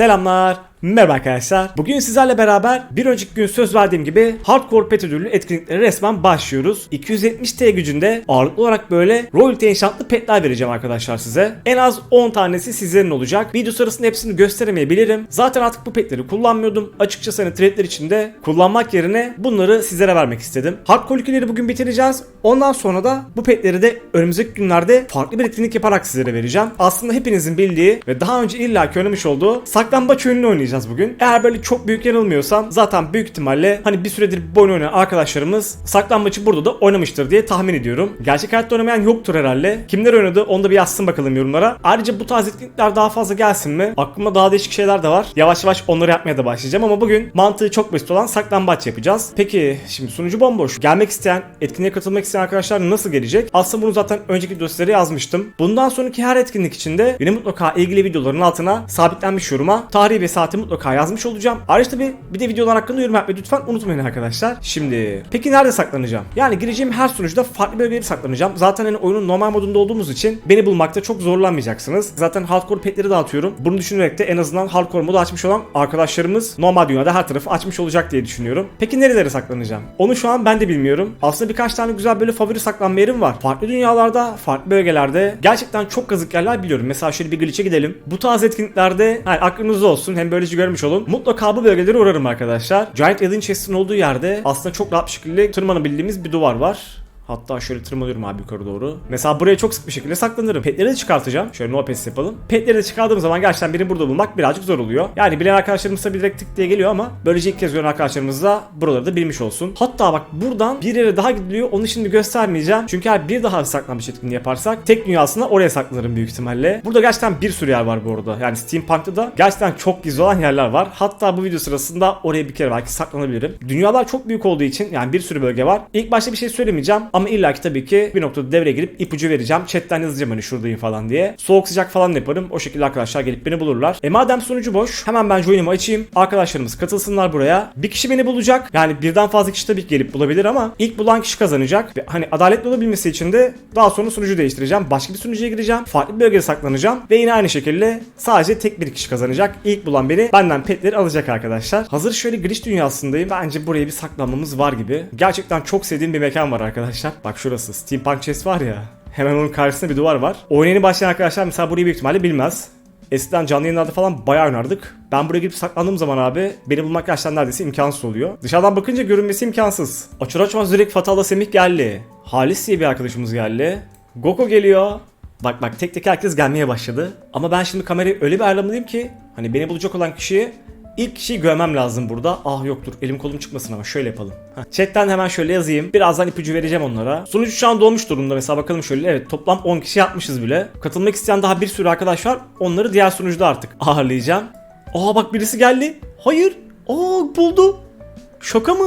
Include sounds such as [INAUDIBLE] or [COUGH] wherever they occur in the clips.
Selamlar. Merhaba arkadaşlar. Bugün sizlerle beraber bir önceki gün söz verdiğim gibi Hardcore Pet ödüllü etkinliklere resmen başlıyoruz. 270T gücünde ağırlıklı olarak böyle royalty enchantlı petler vereceğim arkadaşlar size. En az 10 tanesi sizlerin olacak. Video sırasında hepsini gösteremeyebilirim. Zaten artık bu petleri kullanmıyordum. Açıkçası hani trade'ler içinde kullanmak yerine bunları sizlere vermek istedim. Hardcore ülkeleri bugün bitireceğiz. Ondan sonra da bu petleri de önümüzdeki günlerde farklı bir etkinlik yaparak sizlere vereceğim. Aslında hepinizin bildiği ve daha önce illaki oynamış olduğu saklambaç oyununu oynayacağız bugün. Eğer böyle çok büyük yanılmıyorsam zaten büyük ihtimalle hani bir süredir bu oyunu oynayan arkadaşlarımız saklambaçı burada da oynamıştır diye tahmin ediyorum. Gerçek hayatta oynamayan yoktur herhalde. Kimler oynadı onu da bir yazsın bakalım yorumlara. Ayrıca bu tarz etkinlikler daha fazla gelsin mi? Aklımda daha değişik şeyler de var. Yavaş yavaş onları yapmaya da başlayacağım ama bugün mantığı çok basit olan saklambaç yapacağız. Peki şimdi sunucu bomboş. Gelmek isteyen, etkinliğe katılmak isteyen arkadaşlar nasıl gelecek? Aslında bunu zaten önceki dosyalara yazmıştım. Bundan sonraki her etkinlik içinde yine mutlaka ilgili videoların altına sabitlenmiş yoruma tarihi ve saati mutlaka yazmış olacağım. Ayrıca tabi bir de videolar hakkında yorum yapmayı lütfen unutmayın arkadaşlar. Şimdi peki nerede saklanacağım? Yani gireceğim her sunucuda farklı bölgelerde saklanacağım. Zaten hani oyunun normal modunda olduğumuz için beni bulmakta çok zorlanmayacaksınız. Zaten hardcore petleri dağıtıyorum. Bunu düşünerek de en azından hardcore modu açmış olan arkadaşlarımız normal dünyada her tarafı açmış olacak diye düşünüyorum. Peki nerelere saklanacağım? Onu şu an ben de bilmiyorum. Aslında birkaç tane güzel böyle favori saklanma yerim var. Farklı dünyalarda, farklı bölgelerde gerçekten çok kazık yerler biliyorum. Mesela şöyle bir glitch'e gidelim. Bu tarz etkinliklerde yani aklınızda olsun hem böylece görmüş olun. Mutlaka bu bölgelere uğrarım arkadaşlar. Giant Alien Chest'in olduğu yerde aslında çok rahat bir şekilde tırmanabildiğimiz bir duvar var. Hatta şöyle tırmanıyorum abi yukarı doğru. Mesela buraya çok sık bir şekilde saklanırım. Petleri de çıkartacağım. Şöyle no pets yapalım. Petleri de çıkardığım zaman gerçekten beni burada bulmak birazcık zor oluyor. Yani bilen arkadaşlarımız tabii direkt tık diye geliyor ama böylece ilk kez gören arkadaşlarımız da buraları da bilmiş olsun. Hatta bak buradan bir yere daha gidiliyor. Onu şimdi göstermeyeceğim. Çünkü eğer bir daha saklanmış etkinliği yaparsak tek dünyasında oraya saklanırım büyük ihtimalle. Burada gerçekten bir sürü yer var bu arada. Yani Steampunk'ta da gerçekten çok gizli olan yerler var. Hatta bu video sırasında oraya bir kere belki saklanabilirim. Dünyalar çok büyük olduğu için yani bir sürü bölge var. İlk başta bir şey söylemeyeceğim ama illaki tabii ki bir noktada devreye girip ipucu vereceğim. Chatten yazacağım hani şuradayım falan diye. Soğuk sıcak falan yaparım. O şekilde arkadaşlar gelip beni bulurlar. E madem sunucu boş hemen ben join'imi açayım. Arkadaşlarımız katılsınlar buraya. Bir kişi beni bulacak. Yani birden fazla kişi tabii ki gelip bulabilir ama ilk bulan kişi kazanacak. Ve hani adaletli olabilmesi için de daha sonra sunucu değiştireceğim. Başka bir sunucuya gireceğim. Farklı bir bölgede saklanacağım. Ve yine aynı şekilde sadece tek bir kişi kazanacak. İlk bulan beni benden petleri alacak arkadaşlar. Hazır şöyle glitch dünyasındayım. Bence buraya bir saklanmamız var gibi. Gerçekten çok sevdiğim bir mekan var arkadaşlar. Bak şurası. Steampunk Chest var ya. Hemen onun karşısında bir duvar var. Oyuna yeni başlayan arkadaşlar mesela burayı büyük ihtimalle bilmez. Eskiden canlı yayınlarda falan bayağı oynardık. Ben buraya girip saklandığım zaman abi beni bulmak gerçekten neredeyse imkansız oluyor. Dışarıdan bakınca görünmesi imkansız. Açır açmaz direkt Fatala Semih geldi. Halis diye bir arkadaşımız geldi. Goko geliyor. Bak bak tek tek herkes gelmeye başladı. Ama ben şimdi kamerayı öyle bir ayarlamalıyım ki hani beni bulacak olan kişiyi İlk kişiyi görmem lazım burada. Ah yoktur. Elim kolum çıkmasın ama şöyle yapalım. Heh. Chatten hemen şöyle yazayım. Birazdan ipucu vereceğim onlara. Sonucu şu an dolmuş durumda. Mesela bakalım şöyle. Evet toplam 10 kişi yapmışız bile. Katılmak isteyen daha bir sürü arkadaş var. Onları diğer sunucuda artık ağırlayacağım. Aa bak birisi geldi. Hayır. Aa buldu. Şaka mı?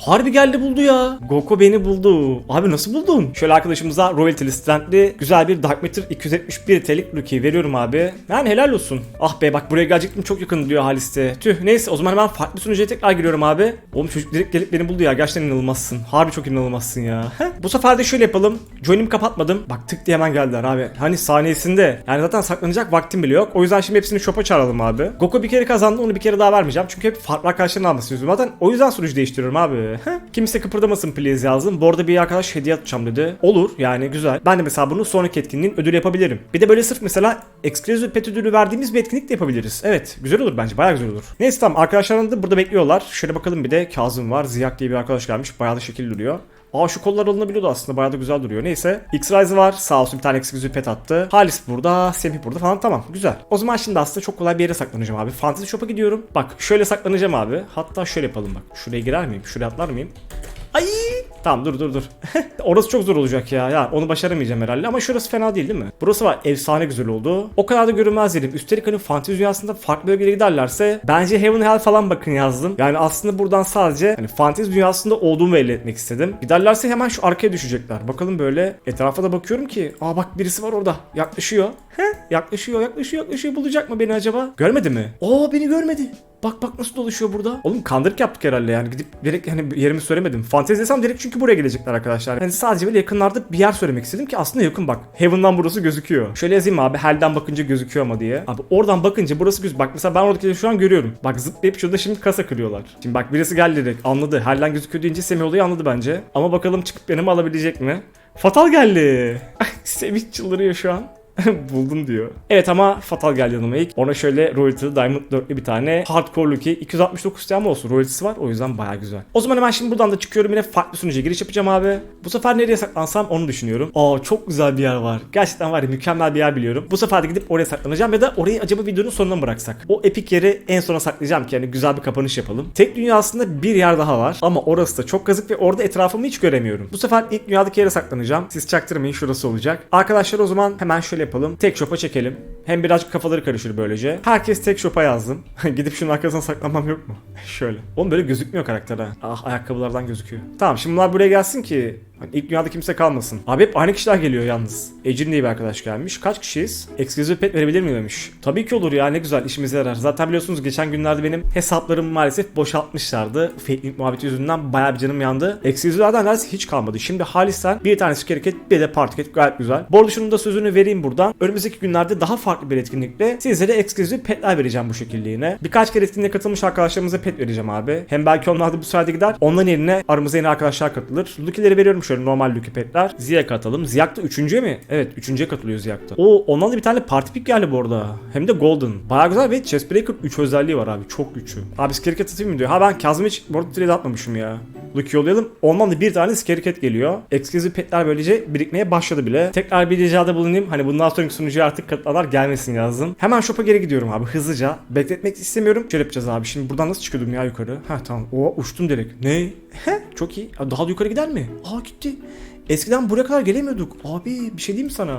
Harbi geldi buldu ya. Goko beni buldu. Abi nasıl buldun? Şöyle arkadaşımıza royalty listentli güzel bir Dark Matter 271 TL'lik rookie veriyorum abi. Yani helal olsun. Ah be bak buraya gelecektim çok yakın diyor Halis'te. Tüh neyse o zaman ben farklı sunucuya tekrar giriyorum abi. Oğlum çocuk direkt gelip beni buldu ya. Gerçekten inanılmazsın. Harbi çok inanılmazsın ya. Heh. Bu sefer de şöyle yapalım. Join'imi kapatmadım. Bak tık diye hemen geldiler abi. Hani saniyesinde. Yani zaten saklanacak vaktim bile yok. O yüzden şimdi hepsini shop'a çağıralım abi. Goko bir kere kazandı onu bir kere daha vermeyeceğim. Çünkü hep farklı arkadaşların alması. Zaten o yüzden sunucu değiştiriyorum abi. Heh. Kimse kıpırdamasın please yazdım. Bu arada bir arkadaş hediye atacağım dedi. Olur yani güzel. Ben de mesela bunu sonraki etkinliğin ödülü yapabilirim. Bir de böyle sırf mesela exclusive pet ödülü verdiğimiz bir etkinlik de yapabiliriz. Evet güzel olur bence bayağı güzel olur. Neyse tamam arkadaşlarım da burada bekliyorlar. Şöyle bakalım bir de Kazım var. Ziyak diye bir arkadaş gelmiş. Bayağı da şekil duruyor. Aa şu kollar alınabiliyordu aslında bayağı da güzel duruyor. Neyse. X-Rise var. Sağ olsun bir tane exclusive pet attı. Halis burada. Semih burada falan tamam güzel. O zaman şimdi aslında çok kolay bir yere saklanacağım abi. Fantasy Shop'a gidiyorum. Bak şöyle saklanacağım abi. Hatta şöyle yapalım bak. Şuraya girer miyim? Şuraya atlar mıyım? Ay! Tamam dur dur dur. [LAUGHS] Orası çok zor olacak ya. Ya onu başaramayacağım herhalde ama şurası fena değil değil mi? Burası var efsane güzel oldu. O kadar da görünmez dedim. Üstelik hani fantezi dünyasında farklı bölgelere giderlerse bence Heaven Hell falan bakın yazdım. Yani aslında buradan sadece hani fantezi dünyasında olduğumu belli etmek istedim. Giderlerse hemen şu arkaya düşecekler. Bakalım böyle etrafa da bakıyorum ki. Aa bak birisi var orada. Yaklaşıyor. He? Yaklaşıyor yaklaşıyor yaklaşıyor. Bulacak mı beni acaba? Görmedi mi? Oo beni görmedi. Bak bak nasıl dolaşıyor burada. Oğlum kandırık yaptık herhalde yani gidip direkt hani yerimi söylemedim. Fantezi desem direkt çünkü buraya gelecekler arkadaşlar. Yani sadece böyle yakınlarda bir yer söylemek istedim ki aslında yakın bak. Heaven'dan burası gözüküyor. Şöyle yazayım abi. Hell'den bakınca gözüküyor ama diye. Abi oradan bakınca burası göz. Bak mesela ben oradakileri şu an görüyorum. Bak zıplayıp şurada şimdi kasa kırıyorlar. Şimdi bak birisi geldi direkt anladı. Hell'den gözüküyor deyince Semih olayı anladı bence. Ama bakalım çıkıp yanıma alabilecek mi? Fatal geldi. [LAUGHS] Semih çıldırıyor şu an. [LAUGHS] Buldum diyor. Evet ama Fatal geldi yanıma ilk. Ona şöyle royalty Diamond 4'lü bir tane hardcore look'i 269 TM olsun. Royalty'si var o yüzden baya güzel. O zaman hemen şimdi buradan da çıkıyorum yine farklı sunucuya giriş yapacağım abi. Bu sefer nereye saklansam onu düşünüyorum. Aa çok güzel bir yer var. Gerçekten var ya mükemmel bir yer biliyorum. Bu sefer de gidip oraya saklanacağım ya da orayı acaba videonun sonuna mı bıraksak? O epik yeri en sona saklayacağım ki yani güzel bir kapanış yapalım. Tek dünyasında bir yer daha var ama orası da çok kazık ve orada etrafımı hiç göremiyorum. Bu sefer ilk dünyadaki yere saklanacağım. Siz çaktırmayın şurası olacak. Arkadaşlar o zaman hemen şöyle yapalım. Tek shop'a çekelim. Hem birazcık kafaları karışır böylece. Herkes tek shop'a yazdım. [LAUGHS] Gidip şunun arkasına saklanmam yok mu? [LAUGHS] şöyle. Oğlum böyle gözükmüyor karakter ha. Ah ayakkabılardan gözüküyor. Tamam şimdi bunlar buraya gelsin ki Hani ilk dünyada kimse kalmasın. Abi hep aynı kişiler geliyor yalnız. Ecin diye bir arkadaş gelmiş. Kaç kişiyiz? Exclusive pet verebilir miyim demiş. Tabii ki olur ya ne güzel işimize yarar. Zaten biliyorsunuz geçen günlerde benim hesaplarımı maalesef boşaltmışlardı. Fake link muhabbeti yüzünden bayağı bir canım yandı. Exclusive'lerden neredeyse hiç kalmadı. Şimdi Halis'ten bir tane skill bir de party kit gayet güzel. Şunun da sözünü vereyim buradan. Önümüzdeki günlerde daha farklı bir etkinlikle sizlere exclusive petler vereceğim bu şekilde yine. Birkaç kere etkinliğe katılmış arkadaşlarımıza pet vereceğim abi. Hem belki onlar da bu sayede gider. Onların yerine aramıza yeni arkadaşlar katılır. Lukileri veriyorum şöyle normal Lucky petler. Ziya katalım. Ziyak da üçüncüye mi? Evet üçüncüye katılıyor Ziyak'ta. O ondan da bir tane party pick geldi bu arada. Hem de golden. Baya güzel ve Chestbreaker 3 özelliği var abi. Çok güçlü. Abi Skeriket atayım mı diyor. Ha ben Kazım hiç bu arada trade atmamışım ya. Lucky yollayalım. Ondan da bir tane Skeriket geliyor. Exclusive petler böylece birikmeye başladı bile. Tekrar bir ricada bulunayım. Hani bundan sonraki sunucuya artık katılanlar gelmesin yazdım. Hemen shop'a geri gidiyorum abi hızlıca. Bekletmek istemiyorum. Şöyle yapacağız abi. Şimdi buradan nasıl çıkıyordum ya yukarı? Ha tamam. O uçtum direkt. Ne? He çok iyi. Daha da yukarı gider mi? Aa gitti. Eskiden buraya kadar gelemiyorduk. Abi bir şey diyeyim sana?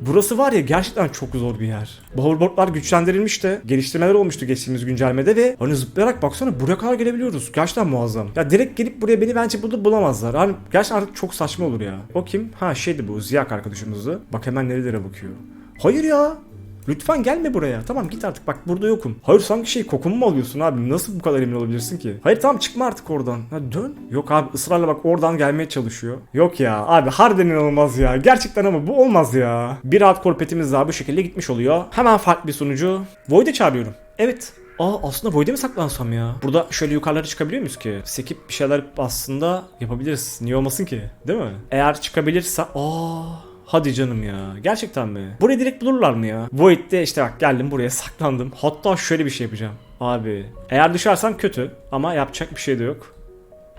Burası var ya gerçekten çok zor bir yer. Bu hoverboardlar güçlendirilmiş de geliştirmeler olmuştu geçtiğimiz güncellemede ve hani zıplayarak baksana buraya kadar gelebiliyoruz. Gerçekten muazzam. Ya direkt gelip buraya beni bence burada bulamazlar. Hani gerçekten artık çok saçma olur ya. O kim? Ha şeydi bu Ziyak arkadaşımızdı. Bak hemen nerelere bakıyor. Hayır ya. Lütfen gelme buraya. Tamam git artık bak burada yokum. Hayır sanki şey kokumu mu alıyorsun abi? Nasıl bu kadar emin olabilirsin ki? Hayır tamam çıkma artık oradan. Ha dön. Yok abi ısrarla bak oradan gelmeye çalışıyor. Yok ya abi harbiden inanılmaz ya. Gerçekten ama bu olmaz ya. Bir hardcore petimiz daha bu şekilde gitmiş oluyor. Hemen farklı bir sunucu. Void'e çağırıyorum. Evet. Aa aslında Void'e mi saklansam ya? Burada şöyle yukarılara çıkabiliyor muyuz ki? Sekip bir şeyler aslında yapabiliriz. Niye olmasın ki? Değil mi? Eğer çıkabilirse... Aa Hadi canım ya. Gerçekten mi? Burayı direkt bulurlar mı ya? Void'de işte bak geldim buraya [LAUGHS] saklandım. Hatta şöyle bir şey yapacağım. Abi eğer düşersem kötü ama yapacak bir şey de yok.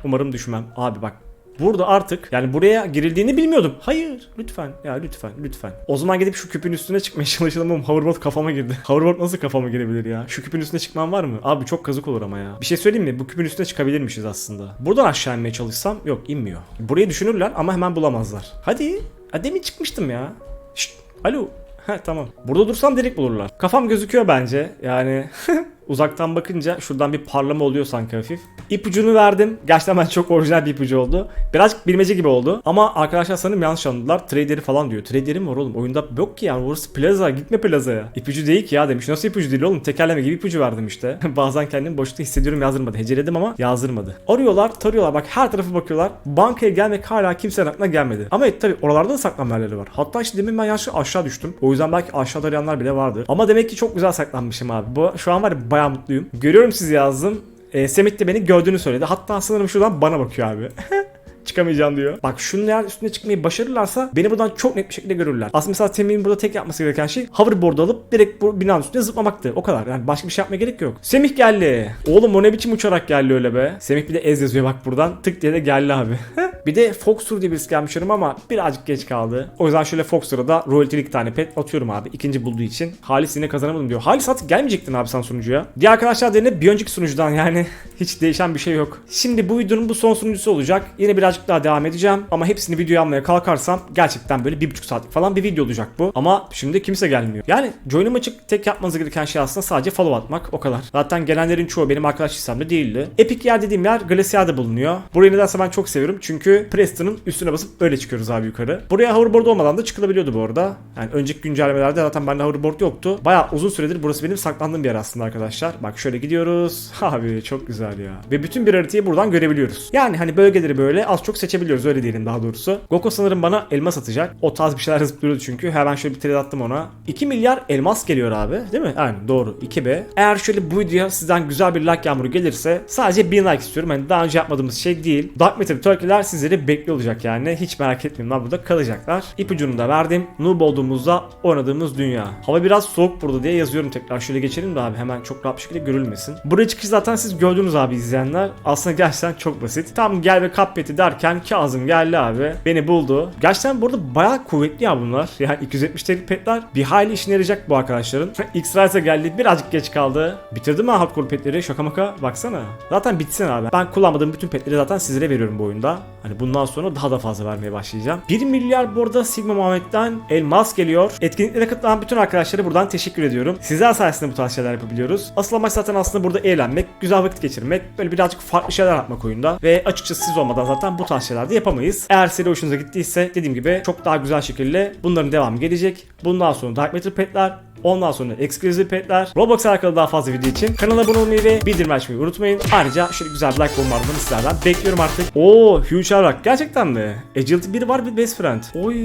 Umarım düşmem. Abi bak Burada artık yani buraya girildiğini bilmiyordum. Hayır lütfen ya lütfen lütfen. O zaman gidip şu küpün üstüne çıkmaya [LAUGHS] çalışalım ama hoverboard kafama girdi. [LAUGHS] hoverboard nasıl kafama girebilir ya? Şu küpün üstüne çıkmam var mı? Abi çok kazık olur ama ya. Bir şey söyleyeyim mi? Bu küpün üstüne çıkabilirmişiz aslında. Buradan aşağı inmeye çalışsam yok inmiyor. Burayı düşünürler ama hemen bulamazlar. Hadi. Ha, demin çıkmıştım ya. Şşt. Alo. Ha tamam. Burada dursam direkt bulurlar. Kafam gözüküyor bence. Yani [LAUGHS] uzaktan bakınca şuradan bir parlama oluyor sanki hafif. İpucunu verdim. Gerçekten ben çok orijinal bir ipucu oldu. Birazcık bilmece gibi oldu. Ama arkadaşlar sanırım yanlış anladılar. Trader'i falan diyor. Trader'i mi var oğlum? Oyunda yok ki yani. Burası plaza. Gitme plazaya. İpucu değil ki ya demiş. Nasıl ipucu değil oğlum? Tekerleme gibi ipucu verdim işte. [LAUGHS] Bazen kendimi boşlukta hissediyorum yazdırmadı. Heceledim ama yazdırmadı. Arıyorlar, tarıyorlar. Bak her tarafı bakıyorlar. Bankaya gelmek hala kimsenin aklına gelmedi. Ama evet tabi oralarda da saklanma yerleri var. Hatta işte demin ben yanlışlıkla aşağı düştüm. O yüzden belki aşağıda arayanlar bile vardır. Ama demek ki çok güzel saklanmışım abi. Bu, şu an var ya bayağı mutluyum. Görüyorum sizi yazdım. E, Semih de beni gördüğünü söyledi. Hatta sanırım şuradan bana bakıyor abi. [LAUGHS] çıkamayacağım diyor. Bak eğer üstüne çıkmayı başarırlarsa beni buradan çok net bir şekilde görürler. Aslında mesela Semih'in burada tek yapması gereken şey hoverboard alıp direkt bu binanın üstüne zıplamaktı. O kadar. Yani başka bir şey yapmaya gerek yok. Semih geldi. Oğlum o ne biçim uçarak geldi öyle be. Semih bir de ez yazıyor bak buradan. Tık diye de geldi abi. [LAUGHS] bir de Foxtrot diye birisi gelmiş ama birazcık geç kaldı. O yüzden şöyle Foxtrot'a da royalty'lik tane pet atıyorum abi. İkinci bulduğu için. Halis yine kazanamadım diyor. Halis artık gelmeyecektin abi sen sunucuya. Diğer arkadaşlar da yine bir önceki sunucudan yani [LAUGHS] hiç değişen bir şey yok. Şimdi bu videonun bu son sunucusu olacak. Yine birazcık daha devam edeceğim. Ama hepsini video almaya kalkarsam gerçekten böyle bir buçuk saatlik falan bir video olacak bu. Ama şimdi kimse gelmiyor. Yani join'um açık tek yapmanız gereken şey aslında sadece follow atmak o kadar. Zaten gelenlerin çoğu benim arkadaş listemde değildi. Epic yer dediğim yer Glaciar'da bulunuyor. Burayı nedense ben çok seviyorum. Çünkü Çünkü Preston'ın üstüne basıp öyle çıkıyoruz abi yukarı. Buraya hoverboard olmadan da çıkılabiliyordu bu arada. Yani önceki güncellemelerde zaten bende hoverboard yoktu. Bayağı uzun süredir burası benim saklandığım bir yer aslında arkadaşlar. Bak şöyle gidiyoruz. [LAUGHS] Abi çok güzel ya. Ve bütün bir haritayı buradan görebiliyoruz. Yani hani bölgeleri böyle az çok seçebiliyoruz öyle diyelim daha doğrusu. Goko sanırım bana elmas atacak. O tarz bir şeyler zıplıyordu çünkü. Hemen şöyle bir trade attım ona. 2 milyar elmas geliyor abi. Değil mi? Aynen doğru. 2B. Eğer şöyle bu videoya sizden güzel bir like yağmuru gelirse sadece 1000 like istiyorum. Hani daha önce yapmadığımız şey değil. Dark Matter Turkey'ler sizleri bekliyor olacak yani. Hiç merak etmeyin lan burada kalacaklar. İpucunu da verdim. Noob olduğumuzda oynadığımız dünya. Hava biraz soğuk burada diye yazıyorum tekrar. Şöyle geçelim de abi hemen çok rahat bir şekilde görülmesin. Buraya çıkış zaten siz gördünüz abi izleyenler. Aslında gerçekten çok basit. Tam gel ve kap beti derken Kazım geldi abi. Beni buldu. Gerçekten burada bayağı kuvvetli ya bunlar. [LAUGHS] Yani 270 TL petler bir hayli işine yarayacak bu arkadaşların. X-Rise'a geldi. Birazcık geç kaldı. Bitirdim mi hardcore petleri? Şaka maka. Baksana. Zaten bitsin abi. Ben kullanmadığım bütün petleri zaten sizlere veriyorum bu oyunda. Hani bundan sonra daha da fazla vermeye başlayacağım. 1 milyar burada Sigma Muhammed'den elmas geliyor. Etkinliklere katılan bütün arkadaşlara buradan teşekkür ediyorum. Sizler sayesinde bu tarz şeyler yapabiliyoruz. Asıl amaç zaten aslında burada eğlenmek, güzel vakit geçirmek, böyle birazcık farklı şeyler yapmak oyunda. Ve açıkçası siz olmadan zaten bu tarz şeyler de yapamayız. Eğer seri hoşunuza gittiyse dediğim gibi çok daha güzel şekilde bunların devamı gelecek. Bundan sonra Dark Matter petler, Ondan sonra exclusive petler, Roblox alakalı daha fazla video için kanala abone olmayı ve bildirim açmayı unutmayın. Ayrıca şöyle güzel bir like bombardımanı sizlerden bekliyorum artık. Oo Huge Arrak gerçekten mi? Agility 1 var bir best friend. Oy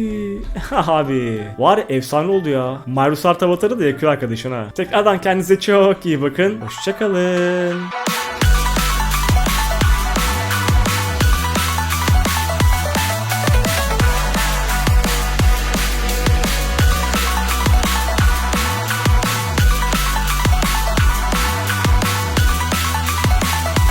[LAUGHS] abi. Var ya, efsane oldu ya. Mayrus Art avatarı da yakıyor arkadaşına. Tekrardan kendinize çok iyi bakın. Hoşçakalın.